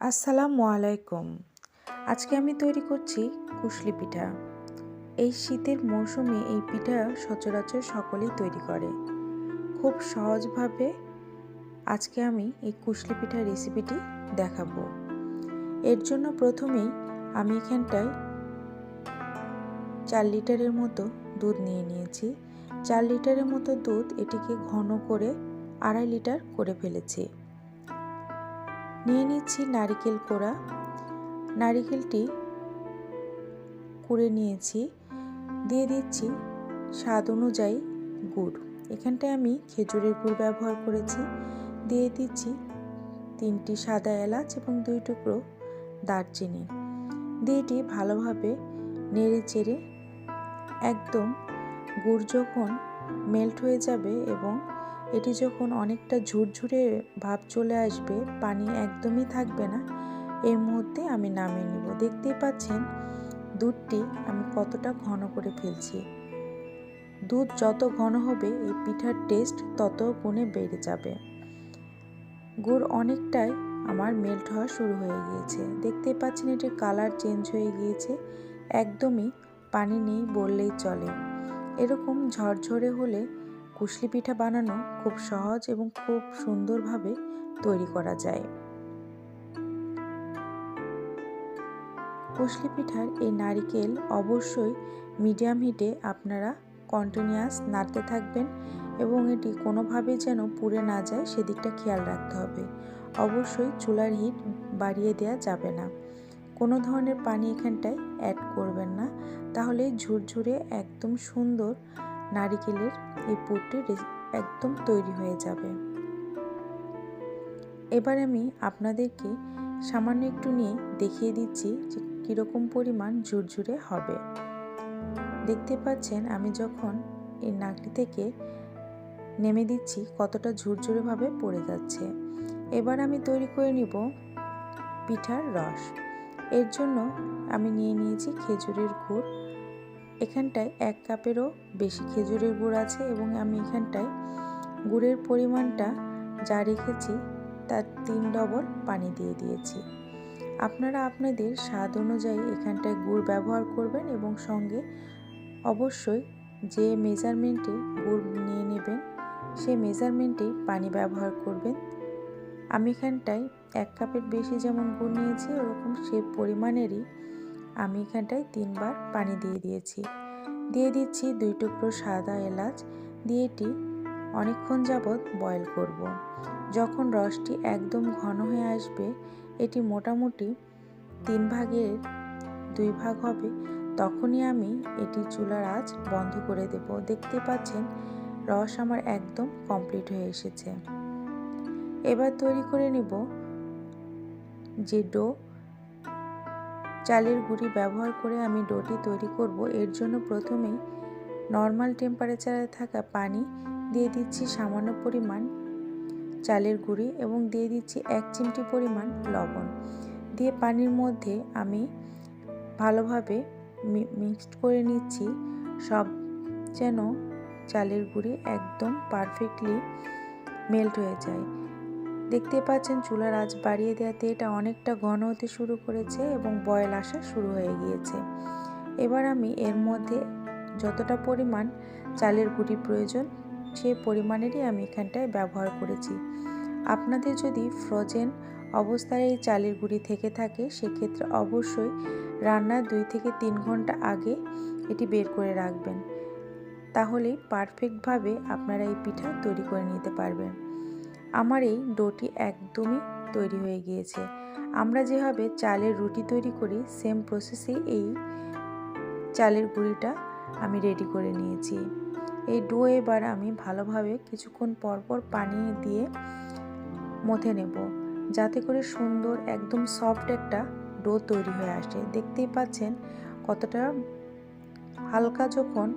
আসসালামু আলাইকুম। আজকে আমি তৈরি করছি কুশলি পিঠা। এই শীতের মৌসুমে এই পিঠা সচরাচর সকলেই তৈরি করে। খুব সহজভাবে আজকে আমি এই কুশলি পিঠার রেসিপিটি দেখাবো। এর জন্য প্রথমেই আমি এখানটায় চার লিটারের মতো দুধ নিয়ে নিয়েছি। চার লিটারের মতো দুধ এটিকে ঘন করে আড়াই লিটার করে ফেলেছি। নিয়ে নিচ্ছি নারিকেল কোড়া। নারিকেলটি কুড়ে নিয়েছি। দিয়ে দিচ্ছি স্বাদ অনুযায়ী গুড়। এখানটায় আমি খেজুরের গুড় ব্যবহার করেছি। দিয়ে দিচ্ছি তিনটি সাদা এলাচ এবং দুই টুকরো দারচিনি। দিয়ে এটি ভালোভাবে নেড়ে চেড়ে একদম গুড় যখন মেল্ট হয়ে যাবে এবং এটি যখন অনেকটা ঝুরঝুরে ভাব চলে আসবে, পানি একদমই থাকবে না। এই মুহূর্তে আমি নামিয়ে নিব। দেখতেই পাচ্ছেন, দুধটি আমি কতটা ঘন করে ফেলছি। দুধ যত ঘন হবে, এই পিঠার টেস্ট তত গুণে বেড়ে যাবে। গুড় অনেকটাই আমার মেল্ট হওয়া শুরু হয়ে গিয়েছে। দেখতেই পাচ্ছেন, এটির কালার চেঞ্জ হয়ে গিয়েছে। একদমই পানি নেই বললেই চলে। এরকম ঝরঝরে হলে কুশলি পিঠা বানানো খুব সহজ এবং খুব সুন্দরভাবে তৈরি করা যায়। কুশলি পিঠার এই নারিকেল অবশ্যই মিডিয়াম হিটে আপনারা কন্টিনিউয়াস নাড়তে থাকবেন এবং এটি কোনোভাবে যেন পুড়ে না যায়, সেদিকটা খেয়াল রাখতে হবে। অবশ্যই চুলার হিট বাড়িয়ে দেওয়া যাবে না। কোনো ধরনের পানি এখানটায় অ্যাড করবেন না। তাহলে ঝুরঝুরে একদম সুন্দর নারিকেলের এই পুরটি একদম তৈরি হয়ে যাবে। এবার আমি আপনাদেরকে সামান্য একটু নিয়ে দেখিয়ে দিচ্ছি যে কীরকম পরিমাণ ঝুরঝুরে হবে। দেখতে পাচ্ছেন, আমি যখন এই নাকটি থেকে নেমে দিচ্ছি, কতটা ঝুরঝুরেভাবে পড়ে যাচ্ছে। এবার আমি তৈরি করে নিব পিঠার রস। এর জন্য আমি নিয়ে নিয়েছি খেজুরের গুড়। এখানটায় এক কাপেরও বেশি খেজুরের গুড় আছে এবং আমি এখানটায় গুড়ের পরিমাণটা যা রেখেছি তার তিন ডবল পানি দিয়ে দিয়েছি। আপনারা আপনাদের স্বাদ অনুযায়ী এখানটায় গুড় ব্যবহার করবেন এবং সঙ্গে অবশ্যই যে মেজারমেন্টে গুড় নিয়ে নেবেন, সেই মেজারমেন্টেই পানি ব্যবহার করবেন। আমি এখানটায় এক কাপের বেশি যেমন গুড় নিয়েছি, ওরকম সে পরিমাণেরই আমি এখানটায় তিনবার পানি দিয়ে দিয়েছি। দিয়ে দিচ্ছি দুই টুকরো সাদা এলাচ। দিয়ে এটি অনেকক্ষণ যাবৎ বয়েল করব। যখন রসটি একদম ঘন হয়ে আসবে, এটি মোটামুটি তিন ভাগের দুই ভাগ হবে, তখনই আমি এটি চুলার আঁচ বন্ধ করে দেব। দেখতে পাচ্ছেন, রস আমার একদম কমপ্লিট হয়ে এসেছে। এবার তৈরি করে নেব যে ডো চালের গুঁড়ি ব্যবহার করে আমি ডোটি তৈরি করব। এর জন্য প্রথমেই নর্মাল টেম্পারেচারে থাকা পানি দিয়ে দিচ্ছি সামান্য পরিমাণ চালের গুঁড়ি এবং দিয়ে দিচ্ছি এক চিমটি পরিমাণ লবণ। দিয়ে পানির মধ্যে আমি ভালোভাবে মিক্সড করে নিচ্ছি। সব যেন চালের গুঁড়ি একদম পারফেক্টলি মেল্ট হয়ে যায়। দেখতে পাচ্ছেন চুলার আজ বাড়িয়ে দেওয়াতে এটা অনেকটা ঘন হতে শুরু করেছে এবং বয়েল আসা শুরু হয়ে গিয়েছে। এবার আমি এর মধ্যে যতটা পরিমাণ চালের গুঁড়ি প্রয়োজন, সে পরিমাণেরই আমি এখানটায় ব্যবহার করেছি। আপনাদের যদি ফ্রোজেন অবস্থায় এই চালের গুঁড়ি থেকে থাকে, সেক্ষেত্রে অবশ্যই রান্নার দুই থেকে তিন ঘণ্টা আগে এটি বের করে রাখবেন। তাহলেই পারফেক্টভাবে আপনারা এই পিঠা তৈরি করে নিতে পারবেন। আমার এই ডোটি একদমই তৈরি হয়ে গিয়েছে। আমরা যেভাবে চালের রুটি তৈরি করি সেম প্রসেসে এই চালের গুঁড়িটা আমি রেডি করে নিয়েছি। এই ডো এবার আমি ভালোভাবে কিছুক্ষণ পরপর পানি দিয়ে মথে নেব, যাতে করে সুন্দর একদম সফট একটা ডো তৈরি হয়ে আসে। দেখতেই পাচ্ছেন কতটা হালকা যখন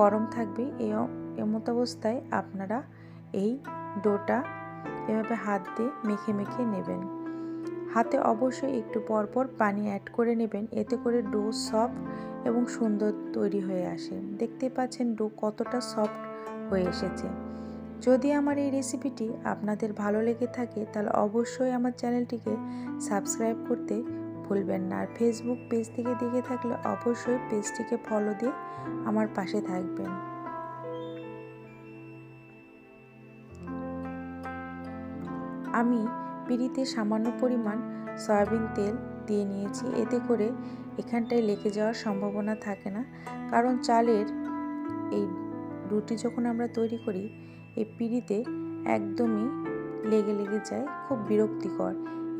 গরম থাকবে এমত অবস্থায় আপনারা এই ডোটা এভাবে হাত দিয়ে মেখে মেখে নেবেন। হাতে অবশ্যই একটু পরপর পানি অ্যাড করে নেবেন। এতে করে ডো সফট এবং সুন্দর তৈরি হয়ে আসে। দেখতে পাচ্ছেন ডো কতটা সফট হয়ে এসেছে। যদি আমার এই রেসিপিটি আপনাদের ভালো লেগে থাকে, তাহলে অবশ্যই আমার চ্যানেলটিকে সাবস্ক্রাইব করতে ভুলবেন না। আর ফেসবুক পেজ থেকে দেখে থাকলে অবশ্যই পেজটিকে ফলো দিয়ে আমার পাশে থাকবেন। আমি পিড়িতে সামান্য পরিমাণ সয়াবিন তেল দিয়ে নিয়েছি। এতে করে এখানটায় লেগে যাওয়ার সম্ভাবনা থাকে না। কারণ চালের এই রুটি যখন আমরা তৈরি করি, এই পিড়িতে একদমই লেগে লেগে যায়, খুব বিরক্তিকর।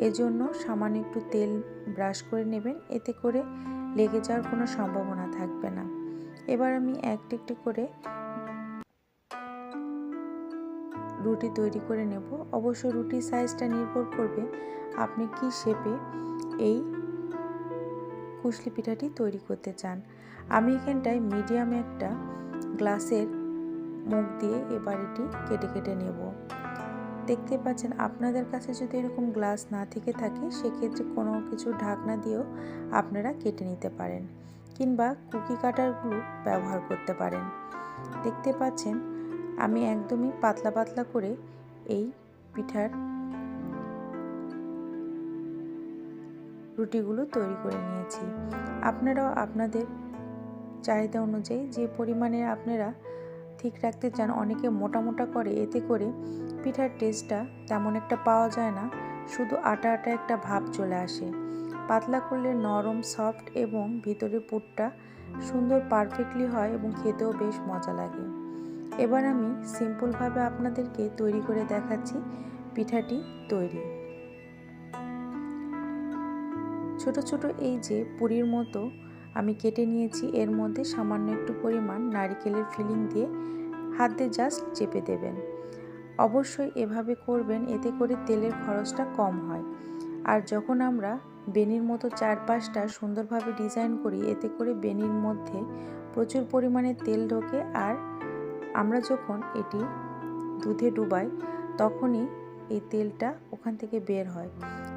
এজন্য সামান্য একটু তেল ব্রাশ করে নেবেন, এতে করে লেগে যাওয়ার কোনো সম্ভাবনা থাকবে না। এবার আমি একটি একটি করে রুটি তৈরি করে নেব। অবশ্য রুটির সাইজটা নির্ভর করবে আপনি কি শেপে এই কুশলি পিঠাটি তৈরি করতে চান। আমি এখানটায় মিডিয়াম একটা গ্লাসের মুখ দিয়ে এবার এটি কেটে কেটে নেব। দেখতে পাচ্ছেন আপনাদের কাছে যদি এরকম গ্লাস না থেকে থাকে, সেক্ষেত্রে কোনো কিছু ঢাকনা দিয়েও আপনারা কেটে নিতে পারেন কিংবা কুকি কাটারগুলো ব্যবহার করতে পারেন। দেখতে পাচ্ছেন আমি একদমই পাতলা পাতলা করে এই পিঠার রুটিগুলো তৈরি করে নিয়েছি। আপনারাও আপনাদের চাহিদা অনুযায়ী যে পরিমাণে আপনারা ঠিক রাখতে চান, অনেকে মোটা মোটা করে, এতে করে পিঠার টেস্টটা তেমন একটা পাওয়া যায় না। শুধু আটা আটা একটা ভাব চলে আসে। পাতলা করলে নরম সফট এবং ভিতরে পুরটা সুন্দর পারফেক্টলি হয় এবং খেতেও বেশ মজা লাগে। এবার আমি সিম্পলভাবে আপনাদেরকে তৈরি করে দেখাচ্ছি পিঠাটি তৈরি। ছোট ছোট এই যে পুরীর মতো আমি কেটে নিয়েছি, এর মধ্যে সামান্য একটু পরিমাণ নারিকেলের ফিলিং দিয়ে হাত দিয়ে জাস্ট চেপে দেবেন। অবশ্যই এভাবে করবেন, এতে করে তেলের খরচটা কম হয়। আর যখন আমরা বেনির মতো চারপাশটা সুন্দরভাবে ডিজাইন করি, এতে করে বেনির মধ্যে প্রচুর পরিমাণে তেল ঢোকে আর আমরা যখন এটি দুধে ডুবাই, তখনই এই তেলটা ওখান থেকে বের হয়।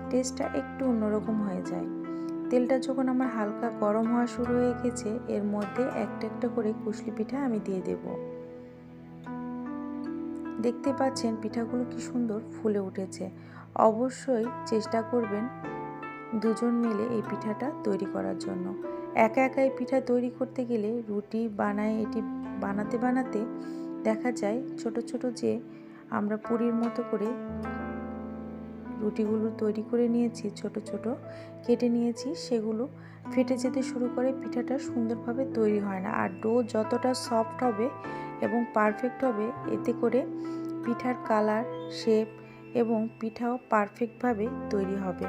টেস্টটা একটু অন্যরকম হয়ে যায়। তেলটা যখন আমার হালকা গরম হওয়া শুরু হয়ে গেছে, এর মধ্যে একটা একটা করে কুশলি পিঠা আমি দিয়ে দেব। দেখতে পাচ্ছেন পিঠাগুলো কি সুন্দর ফুলে উঠেছে। অবশ্যই চেষ্টা করবেন দুজন মিলে এই পিঠাটা তৈরি করার জন্য। একা একা এই পিঠা তৈরি করতে গেলে রুটি বানায় এটি বানাতে বানাতে দেখা যায় ছোট ছোট যে আমরা পুরীর মতো করে রুটিগুলো তৈরি করে নিয়েছি, ছোট ছোট কেটে নিয়েছি, সেগুলো ফেটে যেতে শুরু করে, পিঠাটা সুন্দরভাবে তৈরি হয় না। আর ডো যতটা সফট হবে এবং পারফেক্ট হবে, এতে করে পিঠার কালার, শেপ এবং পিঠাও পারফেক্টভাবে তৈরি হবে।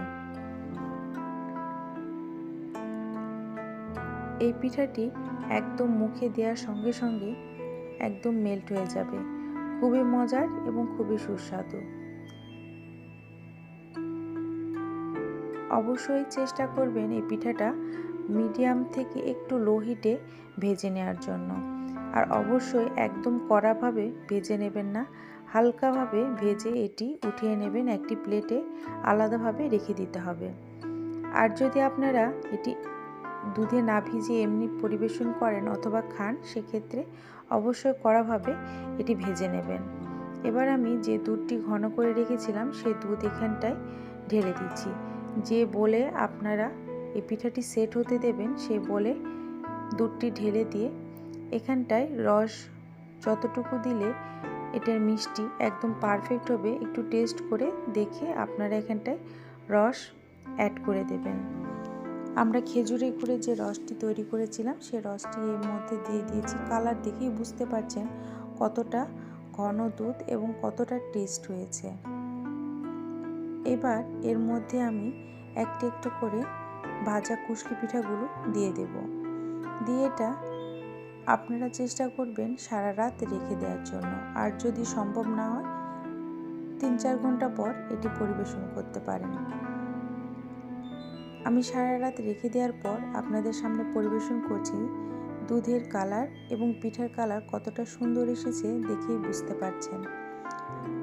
এই পিঠাটি একদম মুখে দেওয়ার সঙ্গে সঙ্গে একদম মেল্ট হয়ে যাবে। খুবই মজার এবং খুবই সুস্বাদু। অবশ্যই চেষ্টা করবেন এই পিঠাটা মিডিয়াম থেকে একটু লো হিটে ভেজে নেওয়ার জন্য। আর অবশ্যই একদম কড়াভাবে ভেজে নেবেন না, হালকাভাবে ভেজে এটি উঠিয়ে নেবেন একটি প্লেটে আলাদাভাবে রেখে দিতে হবে। আর যদি আপনারা এটি দুধে না ভিজিয়ে এমনি পরিবেশন করেন অথবা খান, সেক্ষেত্রে অবশ্যই কড়াভাবে এটি ভেজে নেবেন। এবার আমি যে দুধটি ঘন করে রেখেছিলাম সেই দুধ এখানটায় ঢেলে দিচ্ছি। যে বলে আপনারা এই পিঠাটি সেট হতে দেবেন, সে বলে দুধটি ঢেলে দিয়ে এখানটায় রস যতটুকু দিলে এটার মিষ্টি একদম পারফেক্ট হবে, একটু টেস্ট করে দেখে আপনারা এখানটায় রস অ্যাড করে দেবেন। আমরা খেজুরে করে যে রসটি তৈরি করেছিলাম, সে রসটি এর মধ্যে দিয়ে দিয়েছি। কালার দেখেই বুঝতে পারছেন কতটা ঘন দুধ এবং কতটা টেস্ট হয়েছে। এবার এর মধ্যে আমি একটু একটু করে ভাজা কুশলি পিঠাগুলো দিয়ে দেব। দিয়ে এটা আপনারা চেষ্টা করবেন সারা রাত রেখে দেওয়ার জন্য। আর যদি সম্ভব না হয়, তিন চার ঘণ্টা পর এটি পরিবেশন করতে পারেন। আমি সারা রাত রেখে দেওয়ার পর আপনাদের সামনে পরিবেশন করছি দুধের কালার এবং পিঠার কালার কতটা সুন্দর এসেছে দেখেই বুঝতে পারছেন।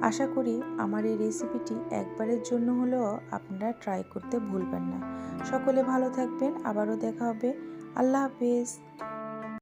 আশা করি আমার এই রেসিপিটি একবারের জন্য হলেও আপনারা ট্রাই করতে ভুলবেন না। সকলে ভালো থাকবেন, আবারও দেখা হবে। আল্লাহ হাফেজ।